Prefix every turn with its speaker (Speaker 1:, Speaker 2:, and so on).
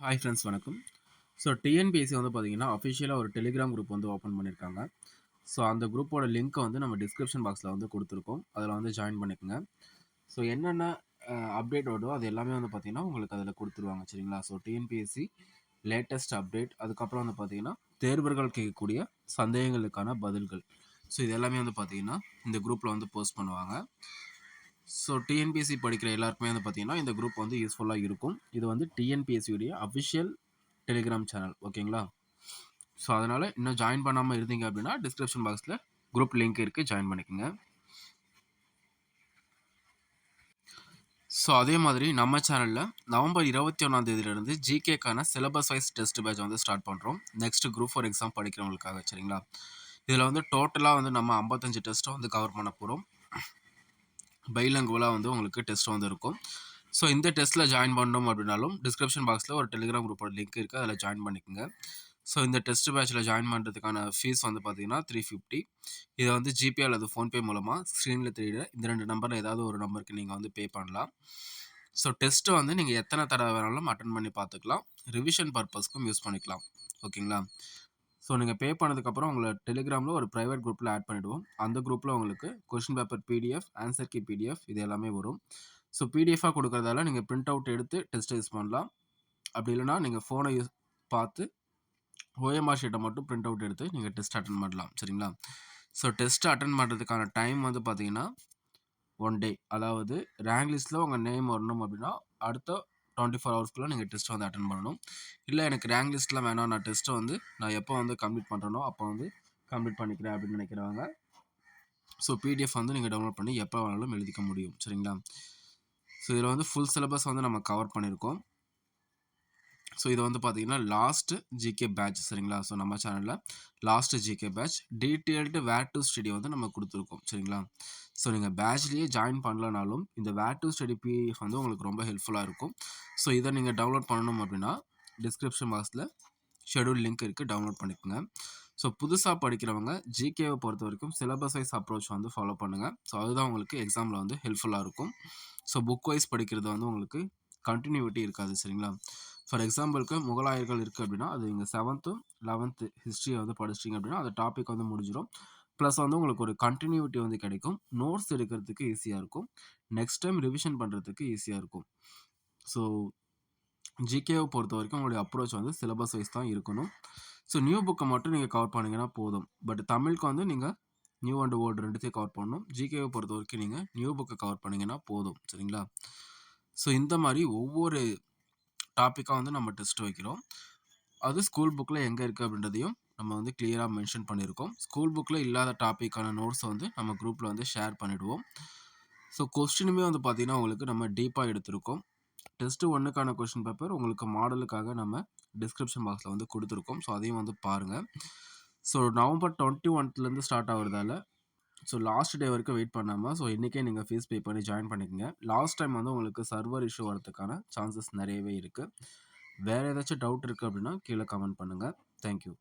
Speaker 1: Hi friends வணக்கம். So TNPSC வந்து பார்த்தீங்கன்னா அஃபிஷியலாக ஒரு டெலிகிராம் குரூப் வந்து ஓப்பன் பண்ணியிருக்காங்க ஸோ அந்த குரூப்போட லிங்க்கை வந்து நம்ம டிஸ்கிரிப்ஷன் பாக்ஸில் வந்து கொடுத்துருக்கோம். அதில் வந்து ஜாயின் பண்ணிக்கோங்க. ஸோ என்னென்ன அப்டேட் வருதோ அது எல்லாமே வந்து பார்த்தீங்கன்னா உங்களுக்கு அதில் கொடுத்துருவாங்க. சரிங்களா? ஸோ டிஎன்பிஎஸ்சி லேட்டஸ்ட் அப்டேட் அதுக்கப்புறம் வந்து பார்த்தீங்கன்னா தேர்வர்கள் கேட்கக்கூடிய சந்தேகங்களுக்கான பதில்கள். ஸோ இது எல்லாமே வந்து பார்த்தீங்கன்னா இந்த குரூப்பில் வந்து போஸ்ட் பண்ணுவாங்க. ஸோ டிஎன்பிஎஸ்சி படிக்கிற எல்லாருக்குமே வந்து பார்த்தீங்கன்னா இந்த குரூப் வந்து யூஸ்ஃபுல்லாக இருக்கும். இது வந்து டிஎன்பிஎஸ்சியுடைய அஃபிஷியல் டெலிகிராம் சேனல் ஓகேங்களா ஸோ அதனால் இன்னும் ஜாயின் பண்ணாமல் இருந்தீங்க அப்படின்னா டிஸ்கிரிப்ஷன் பாக்ஸில் குரூப் லிங்க் இருக்குது ஜாயின் பண்ணிக்கோங்க. ஸோ அதே மாதிரி நம்ம சேனலில் நவம்பர் இருபத்தி ஒன்றாந்தேதியிலேருந்து ஜிகேக்கான சிலபஸ் வைஸ் டெஸ்ட் பேட்ச் வந்து ஸ்டார்ட் பண்ணுறோம் நெக்ஸ்ட் குரூப் ஃபார் எக்ஸாம் படிக்கிறவங்களுக்காக சரிங்களா? இதில் வந்து டோட்டலாக வந்து நம்ம ஐம்பத்தஞ்சு டெஸ்ட்டை வந்து கவர் பண்ண போகிறோம் பைலங்குவலாக வந்து உங்களுக்கு டெஸ்ட் வந்து இருக்கும். ஸோ இந்த டெஸ்ட்டில் ஜாயின் பண்ணணும் அப்படின்னாலும் டிஸ்கிரிப்ஷன் பாக்ஸில் ஒரு டெலிகிராம் குரூப்போட லிங்க் இருக்குது அதில் ஜாயின் பண்ணிக்கோங்க. ஸோ இந்த டெஸ்ட் பேட்சில் ஜாயின் பண்ணுறதுக்கான ஃபீஸ் வந்து பார்த்தீங்கன்னா த்ரீ ஃபிஃப்டி இதை வந்து ஜிபே அல்லது ஃபோன்பே மூலமாக ஸ்க்ரீனில் தெரியுற இந்த ரெண்டு நம்பரில் ஏதாவது ஒரு நம்பருக்கு நீங்கள் வந்து பே பண்ணலாம். ஸோ டெஸ்ட்டு வந்து நீங்கள் எத்தனை தடவை வேணாலும் அட்டன் பண்ணி பார்த்துக்கலாம் ரிவிஷன் பர்பஸ்க்கும் யூஸ் பண்ணிக்கலாம். ஓகேங்களா ஸோ நீங்கள் பே பண்ணதுக்கப்புறம் உங்களை டெலிகிராமில் ஒரு ப்ரைவேட் குரூப்பில் ஆட் பண்ணிவிடுவோம் அந்த குரூப்பில் உங்களுக்கு question paper PDF answer key PDF இது எல்லாமே வரும். ஸோ பிடிஎஃபாக கொடுக்குறதால நீங்கள் பிரிண்ட் அவுட் எடுத்து டெஸ்ட் யூஸ் பண்ணலாம். அப்படி இல்லைனா நீங்கள் ஃபோனை யூஸ் பார்த்து ஓஎம்ஆர் ஷீட்டை மட்டும் பிரிண்ட் அவுட் எடுத்து நீங்கள் டெஸ்ட் அட்டன் பண்ணலாம். சரிங்களா? ஸோ டெஸ்ட் அட்டன் பண்ணுறதுக்கான டைம் வந்து பார்த்தீங்கன்னா ஒன் டே அதாவது ரேங்க் லிஸ்ட்டில் உங்கள் நேம் வரணும் அப்படின்னா அடுத்த டுவெண்ட்டி ஃபோர் ஹவர்ஸ்க்குள்ளே நீங்கள் டெஸ்ட் வந்து அட்டன் பண்ணணும். இல்லை எனக்கு ரேங்க் லிஸ்ட்டில் வேணாம். நான் டெஸ்ட்டை வந்து நான் எப்போ வந்து கம்ப்ளீட் பண்ணுறனோ அப்போ வந்து கம்ப்ளீட் பண்ணிக்கிறேன் அப்படின்னு நினைக்கிறவங்க. ஸோ பிடிஎஃப் வந்து நீங்கள் டவுன்லோட் பண்ணி எப்போ வேணாலும் எழுதிக்க முடியும். சரிங்களா? ஸோ இதில் வந்து ஃபுல் சிலபஸ் வந்து நம்ம கவர் பண்ணியிருக்கோம். ஸோ இது வந்து பார்த்தீங்கன்னா லாஸ்ட்டு ஜிகே பேட்ச் சரிங்களா? ஸோ நம்ம சேனலில் last GK batch detailed where to study வந்து நம்ம கொடுத்துருக்கோம் சரிங்களா? ஸோ நீங்கள் பேட்ச்லேயே ஜாயின் பண்ணலனாலும் இந்த வேர் டு ஸ்டடி பிஎஃப் வந்து உங்களுக்கு ரொம்ப ஹெல்ப்ஃபுல்லாக இருக்கும். ஸோ இதை நீங்கள் டவுன்லோட் பண்ணணும் அப்படின்னா டிஸ்கிரிப்ஷன் பாக்ஸில் ஷெடியூல் லிங்க் இருக்குது டவுன்லோட் பண்ணிக்கோங்க. ஸோ புதுசாக படிக்கிறவங்க ஜிகேவை பொறுத்த வரைக்கும் சிலபஸ் வைஸ் அப்ரோச் வந்து ஃபாலோ பண்ணுங்கள் ஸோ அதுதான் உங்களுக்கு எக்ஸாமில் வந்து ஹெல்ப்ஃபுல்லாக இருக்கும். ஸோ புக் வைஸ் படிக்கிறது வந்து உங்களுக்கு கண்டினியூட்டி இருக்காது சரிங்களா? ஃபார் எக்ஸாம்பிளுக்கு முகலாயர்கள் இருக்குது அப்படின்னா அது இங்கே செவன்த்து லெவன்த்து ஹிஸ்ட்ரியை வந்து படிச்சிட்டிங்க அப்படின்னா அந்த டாபிக் வந்து முடிஞ்சிடும் ப்ளஸ் வந்து உங்களுக்கு ஒரு கண்டினியூட்டி வந்து கிடைக்கும். நோட்ஸ் எடுக்கிறதுக்கு ஈஸியாக இருக்கும். நெக்ஸ்ட் டைம் ரிவிஷன் பண்ணுறதுக்கு ஈஸியாக இருக்கும். ஸோ ஜிகேவை பொறுத்த வரைக்கும் உங்களுடைய அப்ரோச் வந்து சிலபஸ் வைஸ் தான் இருக்கணும். ஸோ நியூ புக்கை மட்டும் நீங்கள் கவர் பண்ணிங்கன்னா போதும். பட் தமிழுக்கு வந்து நீங்கள் நியூ அண்ட் ஓல்டு ரெண்டுத்தையும் கவர் பண்ணணும். ஜிகேவை பொறுத்த வரைக்கும் நீங்கள் நியூ புக்கை கவர் பண்ணிங்கன்னா போதும். சரிங்களா? ஸோ இந்த மாதிரி ஒவ்வொரு டாப்பிக்காக வந்து நம்ம டெஸ்ட் வைக்கிறோம். அது ஸ்கூல் புக்கில் எங்கே இருக்குது அப்படின்றதையும் நம்ம வந்து கிளியராக மென்ஷன் பண்ணியிருக்கோம். ஸ்கூல் புக்கில் இல்லாத டாப்பிக்கான நோட்ஸை வந்து நம்ம குரூப்பில் வந்து ஷேர் பண்ணிவிடுவோம் ஸோ கொஸ்டினுமே வந்து பார்த்திங்கன்னா உங்களுக்கு நம்ம டீப்பாக எடுத்திருக்கோம். டெஸ்ட்டு ஒன்றுக்கான கொஷின் பேப்பர் உங்களுக்கு மாடலுக்காக நம்ம டிஸ்கிரிப்ஷன் பாக்ஸில் வந்து கொடுத்துருக்கோம். ஸோ அதையும் வந்து பாருங்கள் ஸோ நவம்பர் டுவெண்ட்டி ஒன்த்துலேருந்து ஸ்டார்ட் ஆகுறதால ஸோ லாஸ்ட் டே வரைக்கும் வெயிட் பண்ணாமல் ஸோ இன்றைக்கே நீங்கள் ஃபீஸ் பே பண்ணி ஜாயின் பண்ணிக்கோங்க. லாஸ்ட் டைம் வந்து உங்களுக்கு சர்வர் இஷ்யூ வரதுக்கான சான்சஸ் நிறையவே இருக்குது வேறு ஏதாச்சும் டவுட் இருக்குது அப்படின்னா கீழே கமெண்ட் பண்ணுங்கள் தேங்க்யூ